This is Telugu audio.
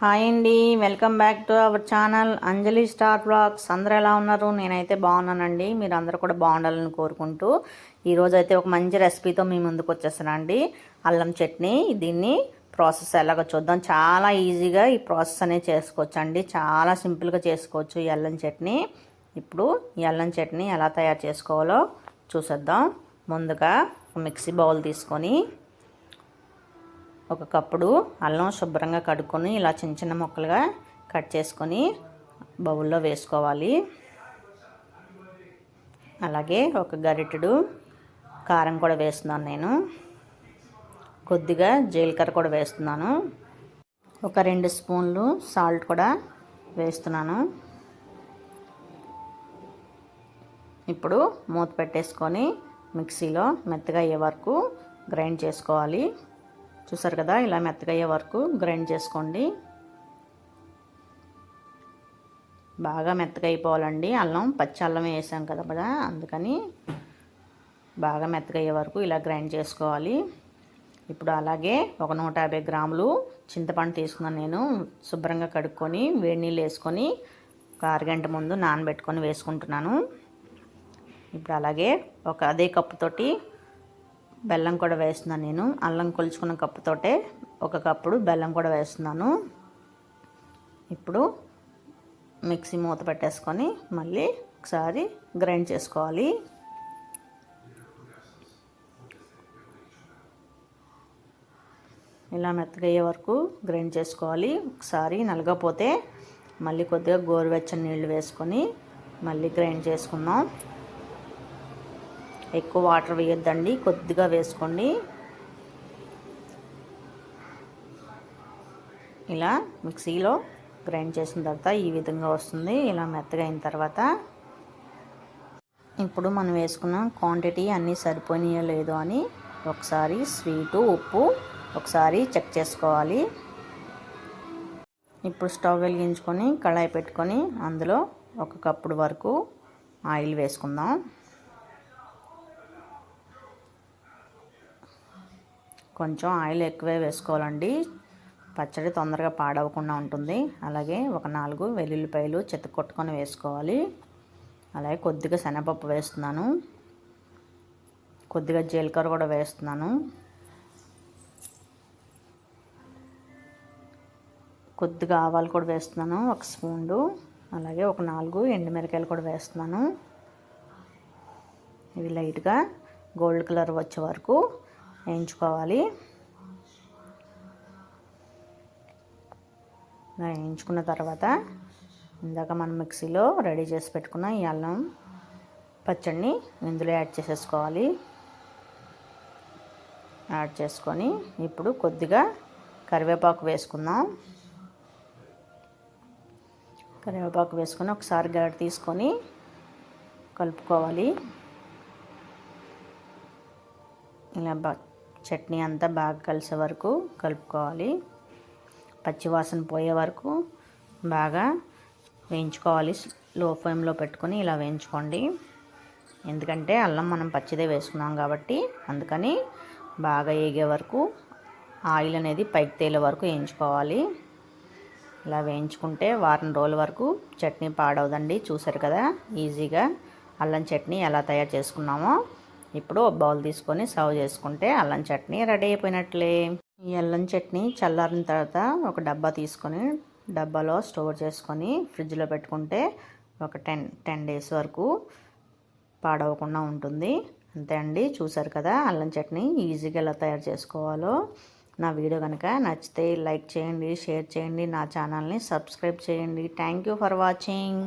హాయ్ అండి welcome back to our channel Anjali star blogs. అందరూ ఎలా ఉన్నారు? నేనైతే బాగున్నానండి. మీరు అందరూ కూడా బాగుండాలని కోరుకుంటూ ఈరోజు అయితే ఒక మంచి రెసిపీతో మీ ముందుకు వచ్చేసానండి అల్లం చట్నీ దీన్ని ప్రాసెస్ ఎలాగో చూద్దాం. చాలా ఈజీగా ఈ ప్రాసెస్ అనేది చేసుకోవచ్చు అండి చాలా సింపుల్గా చేసుకోవచ్చు ఈ అల్లం చట్నీ. ఇప్పుడు ఈ అల్లం చట్నీ ఎలా తయారు చేసుకోవాలో చూసేద్దాం. ముందుగా మిక్సీ బౌల్ తీసుకొని ఒక కప్పుడు అల్లం శుభ్రంగా కడుక్కొని ఇలా చిన్న చిన్న ముక్కలుగా కట్ చేసుకొని బౌల్లో వేసుకోవాలి. అలాగే ఒక గరిటెడు కారం కూడా వేస్తున్నాను నేను. కొద్దిగా జీలకర్ర కూడా వేస్తున్నాను. ఒక రెండు స్పూన్లు సాల్ట్ కూడా వేస్తున్నాను. ఇప్పుడు మూత పెట్టేసుకొని మిక్సీలో మెత్తగా అయ్యే వరకు గ్రైండ్ చేసుకోవాలి. చూసారు కదా ఇలా మెత్తగయ్యే వరకు గ్రైండ్ చేసుకోండి. బాగా మెత్తగా అయిపోవాలండి అల్లం పచ్చి అల్లం వేసాం కదా కదా అందుకని బాగా మెత్తగా అయ్యే వరకు ఇలా గ్రైండ్ చేసుకోవాలి. ఇప్పుడు అలాగే ఒక నూట యాభై గ్రాములు చింతపండు తీసుకున్నాను నేను శుభ్రంగా కడుక్కొని వేడి నీళ్ళు వేసుకొని ఒక అరగంట ముందు నానబెట్టుకొని వేసుకుంటున్నాను. ఇప్పుడు అలాగే ఒక అదే కప్పుతోటి బెల్లం కూడా వేస్తున్నాను నేను. అల్లం కొలుచుకున్న కప్పుతోటే ఒక కప్పుడు బెల్లం కూడా వేస్తున్నాను. ఇప్పుడు మిక్సీ మూత పెట్టేసుకొని మళ్ళీ ఒకసారి గ్రైండ్ చేసుకోవాలి. ఇలా మెత్తగయ్యే వరకు గ్రైండ్ చేసుకోవాలి. ఒకసారి నలగపోతే మళ్ళీ కొద్దిగా గోరువెచ్చని నీళ్ళు వేసుకొని మళ్ళీ గ్రైండ్ చేసుకుందాం. ఎక్కువ వాటర్ వేయొద్దండి కొద్దిగా వేసుకోండి. ఇలా మిక్సీలో గ్రైండ్ చేసిన తర్వాత ఈ విధంగా వస్తుంది ఇలా మెత్తగా అయిన తర్వాత. ఇప్పుడు మనం వేసుకున్న క్వాంటిటీ అన్నీ సరిపోయినాయో లేదో అని ఒకసారి స్వీటు ఉప్పు ఒకసారి చెక్ చేసుకోవాలి. ఇప్పుడు స్టవ్ వెలిగించుకొని కళాయి పెట్టుకొని అందులో ఒక కప్పుడు వరకు ఆయిల్ వేసుకుందాం. కొంచెం ఆయిల్ ఎక్కువే వేసుకోవాలండి. పచ్చడి తొందరగా పాడవకుండా ఉంటుంది. అలాగే ఒక నాలుగు వెల్లుల్లిపాయలు చెత్త కొట్టుకొని వేసుకోవాలి. అలాగే కొద్దిగా శనగపప్పు వేస్తున్నాను. కొద్దిగా జీలకర్ర కూడా వేస్తున్నాను. కొద్దిగా ఆవాలు కూడా వేస్తున్నాను ఒక స్పూన్లు అలాగే ఒక నాలుగు ఎండుమిరకాయలు కూడా వేస్తున్నాను. ఇవి లైట్గా గోల్డ్ కలర్ వచ్చే వరకు వేయించుకోవాలి. వేయించుకున్న తర్వాత ఇందాక మనం మిక్సీలో రెడీ చేసి పెట్టుకున్న ఈ అల్లం పచ్చడిని ఇందులో యాడ్ చేసేసుకోవాలి. యాడ్ చేసుకొని ఇప్పుడు కొద్దిగా కరివేపాకు వేసుకుందాం. కరివేపాకు వేసుకొని ఒకసారి గరిట తీసుకొని కలుపుకోవాలి. ఇలా చట్నీ అంతా బాగా కలిసే వరకు కలుపుకోవాలి. పచ్చివాసన పోయే వరకు బాగా వేయించుకోవాలి. లో ఫ్లేమ్లో పెట్టుకొని ఇలా వేయించుకోండి. ఎందుకంటే అల్లం మనం పచ్చిదే వేసుకున్నాం కాబట్టి అందుకని బాగా వేగే వరకు ఆయిల్ అనేది పైకి తేలే వరకు వేయించుకోవాలి. ఇలా వేయించుకుంటే వారం రోజుల వరకు చట్నీ పాడవదండి. చూసారు కదా ఈజీగా అల్లం చట్నీ ఎలా తయారు చేసుకున్నామో. ఇప్పుడు ఒక బౌల్ తీసుకొని సర్వ్ చేసుకుంటే అల్లం చట్నీ రెడీ అయిపోయినట్లే. ఈ అల్లం చట్నీ చల్లారిన తర్వాత ఒక డబ్బా తీసుకొని డబ్బాలో స్టోర్ చేసుకొని ఫ్రిడ్జ్లో పెట్టుకుంటే ఒక టెన్ టెన్ డేస్ వరకు పాడవకుండా ఉంటుంది. అంతే అండి. చూసారు కదా అల్లం చట్నీ ఈజీగా ఎలా తయారు చేసుకోవాలో. నా వీడియో కనుక నచ్చితే లైక్ చేయండి షేర్ చేయండి నా ఛానల్ని సబ్స్క్రైబ్ చేయండి. Thank you for watching.